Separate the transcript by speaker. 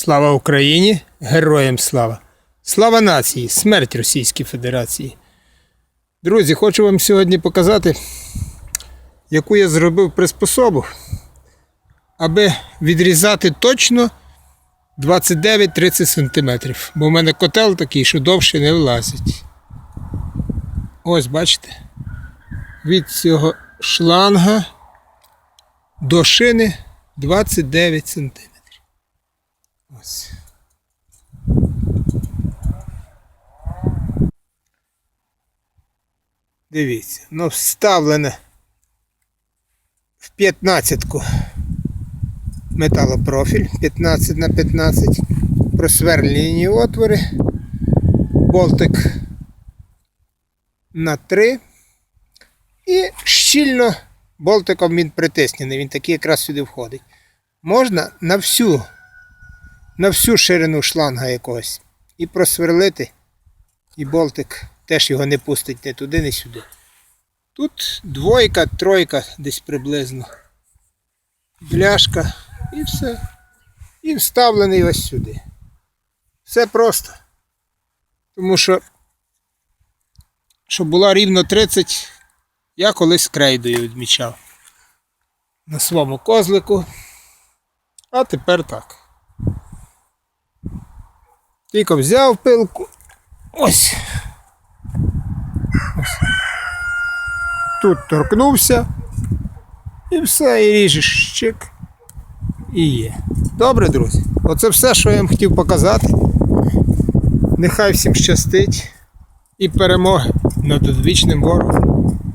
Speaker 1: Слава Україні! Героям слава! Слава нації! Смерть Російській Федерації! Друзі, хочу вам сьогодні показати, яку я зробив приспособу, аби відрізати точно 29-30 см. Бо в мене котел такий, що довше не влазить. Ось, бачите? Від цього шланга до шини 29 см. Ось. Дивіться, воно вставлене в 15-ку металопрофіль 15 на 15 просверлені отвори, болтик на 3 і щільно болтиком він притиснений, він такий якраз сюди входить. Можна на всю на всю ширину шланга якогось і просверлити, і болтик теж його не пустить не туди, не сюди. Тут двойка, тройка десь приблизно. Бляшка і все. І вставлений ось сюди. Все просто. Тому що, щоб була рівно 30, я колись крейдою відмічав на своєму козлику. А тепер так. Тільки взяв пилку. Ось. Ось. Тут торкнувся. І все, і ріжеш щик. І є. Добре, друзі. Оце все, що я вам хотів показати. Нехай всім щастить і перемоги над одвічним ворогом.